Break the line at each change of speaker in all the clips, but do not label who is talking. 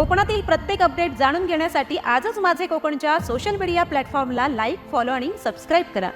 कोकणातील प्रत्येक अपडेट जाणून घेण्यासाठी आजच माझे कोकणच्या सोशल मीडिया प्लॅटफॉर्मला लाईक फॉलो आणि सबस्क्राईब करा.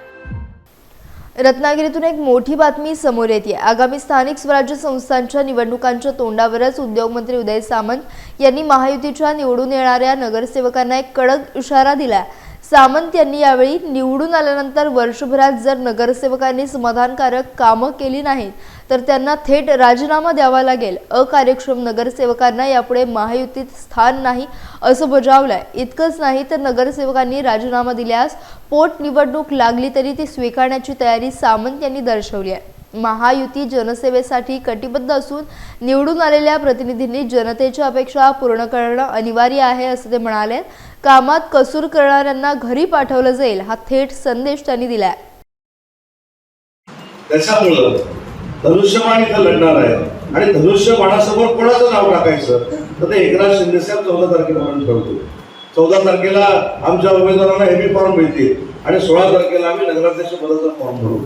रत्नागिरीतून एक मोठी बातमी समोर येते. आगामी स्थानिक स्वराज्य संस्थांच्या निवडणुकांच्या तोंडावरच उद्योगमंत्री उदय सामंत यांनी महायुतीच्या निवडून येणाऱ्या नगरसेवकांना एक कडक इशारा दिला सामंत यांनी यावेळी निवडून आल्यानंतर वर्षभरात जर नगरसेवकांनी समाधानकारक कामं केली नाहीत तर त्यांना थेट राजीनामा द्यावा लागेल. अकार्यक्षम नगरसेवकांना यापुढे महायुतीत स्थान नाही असं बजावलंय. इतकंच नाही तर नगरसेवकांनी राजीनामा दिल्यास पोटनिवडणूक लागली तरी ती स्वीकारण्याची तयारी सामंत यांनी दर्शवली आहे. महायुती जनसेवेसाठी कटिबद्ध असून निवडून आलेल्या प्रतिनिधींनी जनतेच्या अपेक्षा पूर्ण करणं अनिवार्य आहे असं ते म्हणाले. कामात कसूर करणाऱ्यांना घरी पाठवलं जाईल हा थेट संदेश त्यांनी दिला
त्याच्यामुळं धनुष्यबाण इथं लढणार आहे. आणि धनुष्यबाणासमोर कोणाचं नाव टाकायचं? तर ते एकनाथ शिंदे साहेब चौदा तारखेपर्यंत ठरवतो चौदा तारखेला आमच्या उमेदवारांना हेवी फॉर्म मिळतील आणि सोळा तारखेला आम्ही नगराध्यक्ष पदाचा फॉर्म भरू.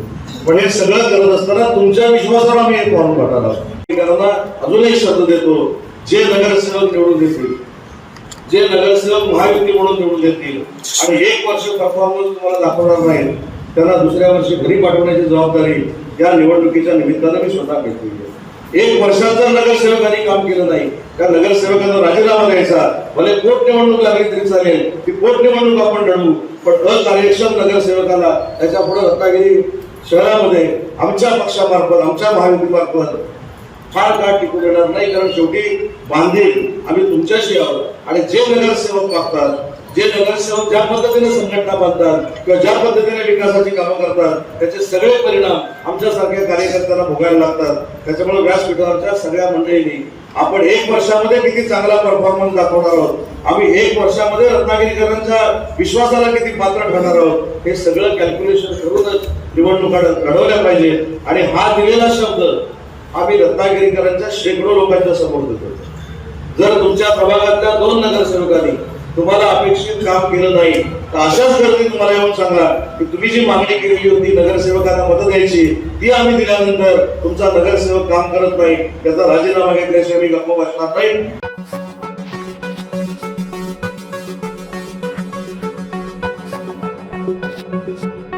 पण हे सगळं करत असताना तुमच्या विश्वासावर आम्ही हे फॉर्म भरणार आहोत. त्यांना अजून एक शब्द देतो जे नगरसेवक निवडून देतील जे नगरसेवक महायुती म्हणून निवडून देतील आणि एक वर्ष परफॉर्मन्स तुम्हाला दाखवणार नाही त्यांना दुसऱ्या वर्षी घरी पाठवण्याची जबाबदारी या निवडणुकीच्या निमित्तानं मी स्वतः घेतली एक एक वर्षाचं नगरसेवकांनी काम केलं नाही त्या नगरसेवकांना राजीनामा द्यायचा भले पोट निवडणूक लागली तरी चालेल ती पोट निवडणूक आपण लढवू पण अकार्यक्षम नगरसेवकाला त्याच्या पुढे रत्नागिरी शहरामध्ये आमच्या पक्षामार्फत आमच्या महायुतीमार्फत फार काळ टिकून येणार नाही कारण शेवटी बांधील आम्ही तुमच्याशी आहोत. आणि जे नगरसेवक मागतात जे नगरसेवक ज्या पद्धतीने संघटना बांधतात किंवा ज्या पद्धतीने विकासाची कामं करतात त्याचे सगळे परिणाम आमच्यासारख्या कार्यकर्त्यांना भोगायला लागतात. त्याच्यामुळे व्यासपीठावरच्या सगळ्या मंडळींनी आपण एक वर्षामध्ये किती चांगला परफॉर्मन्स दाखवणार आहोत? आम्ही एक वर्षामध्ये रत्नागिरीकरांच्या विश्वासाला किती पात्र ठरणार आहोत? हे सगळं कॅल्क्युलेशन करूनच निवडणुका घडवल्या पाहिजे आणि हा दिलेला शब्द आम्ही रत्नागिरीकरांच्या शेकडो लोकांच्या समोर देतो जर तुमच्या प्रभागातल्या दोन नगरसेवकांनी तुम्हाला अपेक्षित काम केलं नाही तर अशाच गर्दी तुम्हाला येऊन सांगा की तुम्ही जी मागणी केलेली होती नगरसेवकांना मदत द्यायची ती आम्ही दिल्यानंतर तुमचा नगरसेवक काम करत नाही त्याचा राजीनामा घेतल्याशिवाय मी गप्प बसणार नाही Thank you.